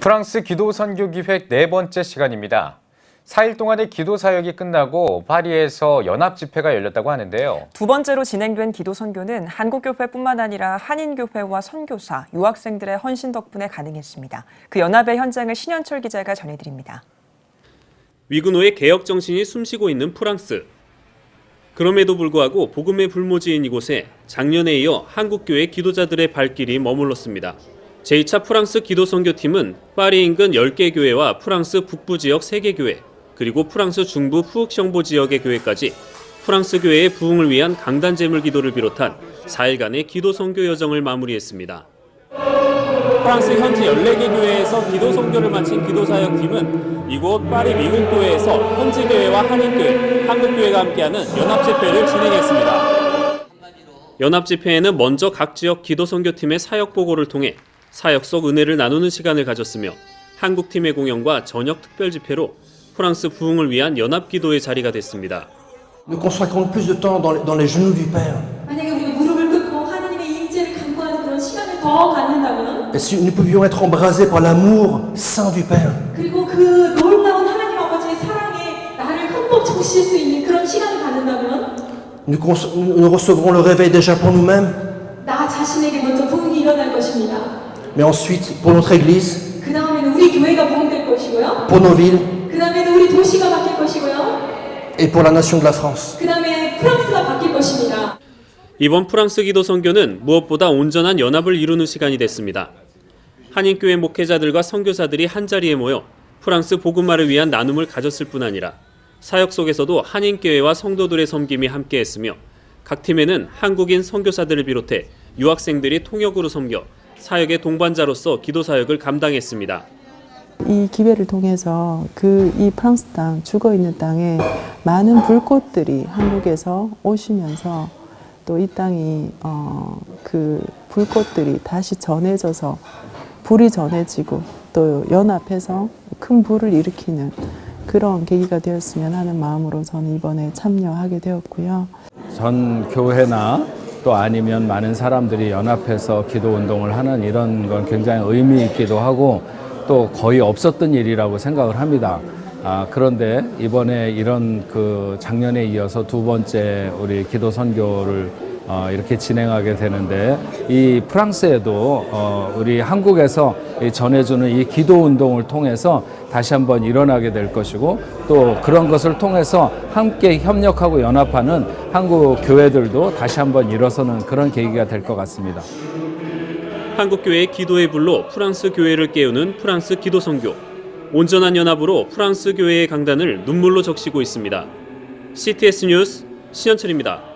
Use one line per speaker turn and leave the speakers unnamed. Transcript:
프랑스 기도 선교 기획 네 번째 시간입니다. 4일 동안의 기도 사역이 끝나고 파리에서 연합 집회가 열렸다고 하는데요.
두 번째로 진행된 기도 선교는 한국 교회뿐만 아니라 한인 교회와 선교사, 유학생들의 헌신 덕분에 가능했습니다. 그 연합의 현장을 신현철 기자가 전해드립니다.
위근호의 개혁 정신이 숨쉬고 있는 프랑스. 그럼에도 불구하고 복음의 불모지인 이곳에 작년에 이어 한국 교회 기도자들의 발길이 머물렀습니다. 제2차 프랑스 기도 선교팀은 파리 인근 10개 교회와 프랑스 북부 지역 3개 교회, 그리고 프랑스 중부 푸흑성보 지역의 교회까지 프랑스 교회의 부흥을 위한 강단 제물 기도를 비롯한 4일간의 기도 선교 여정을 마무리했습니다. 프랑스 현지 14개 교회에서 기도 선교를 마친 기도 사역팀은 이곳 파리 미국 교회에서 현지 교회와 한인 교회, 한국 교회가 함께하는 연합 집회를 진행했습니다. 연합 집회에는 먼저 각 지역 기도 선교팀의 사역 보고를 통해 사역 속 은혜를 나누는 시간을 가졌으며 한국 팀의 공연과 저녁 특별 집회로 프랑스 부흥을 위한 연합 기도의 자리가 됐습니다.
Nous consacrons plus de temps dans les, dans les genoux du Père.
만약에 우리가 무릎을 꿇고 하나님의 임재를 간구하는 그런 시간을 더 갖는다면
Et si nous pouvions être embrasés par l'amour saint du Père.
그리고 그 놀라운 하나님 아버지의 사랑에 나를 흠뻑 적실 수 있는 그런 시간을 갖는다면
Nous, cons- nous recevrons le réveil déjà pour nous-mêmes,
나 자신에게 먼저 부흥이 일어날 것입니다.
Mais ensuite pour notre Église,
그 다음에는 우리 교회가 부흥될 것이고요.
pour nos villes
그 다음에는 우리 도시가 바뀔 것이고요.
et pour la nation de la France.
그 다음에 프랑스가 바뀔 것입니다.
이번 프랑스 기도 선교는 무엇보다 온전한 연합을 이루는 시간이 됐습니다. 한인교회 목회자들과 선교사들이 한자리에 모여 프랑스 복음화를 위한 나눔을 가졌을 뿐 아니라 사역 속에서도 한인교회와 성도들의 섬김이 함께했으며 각 팀에는 한국인 선교사들을 비롯해 유학생들이 통역으로 섬겨 사역의 동반자로서 기도 사역을 감당했습니다.
이 기회를 통해서 그 이 프랑스 땅 죽어 있는 땅에 많은 불꽃들이 한국에서 오시면서 또 이 땅이 어, 그 불꽃들이 다시 전해져서 불이 전해지고 또 연합해서 큰 불을 일으키는 그런 계기가 되었으면 하는 마음으로 저는 이번에 참여하게 되었고요.
전 교회나 또 아니면 많은 사람들이 연합해서 기도 운동을 하는 이런 건 굉장히 의미 있기도 하고 또 거의 없었던 일이라고 생각을 합니다. 아, 그런데 이번에 이런 그 작년에 이어서 두 번째 우리 기도 선교를 어, 이렇게 진행하게 되는데 이 프랑스에도 어, 우리 한국에서 이 전해주는 이 기도 운동을 통해서 다시 한번 일어나게 될 것이고 또 그런 것을 통해서 함께 협력하고 연합하는 한국 교회들도 다시 한번 일어서는 그런 계기가 될 것 같습니다.
한국교회의 기도의 불로 프랑스 교회를 깨우는 프랑스 기도 선교. 온전한 연합으로 프랑스 교회의 강단을 눈물로 적시고 있습니다. CTS 뉴스 신현철입니다.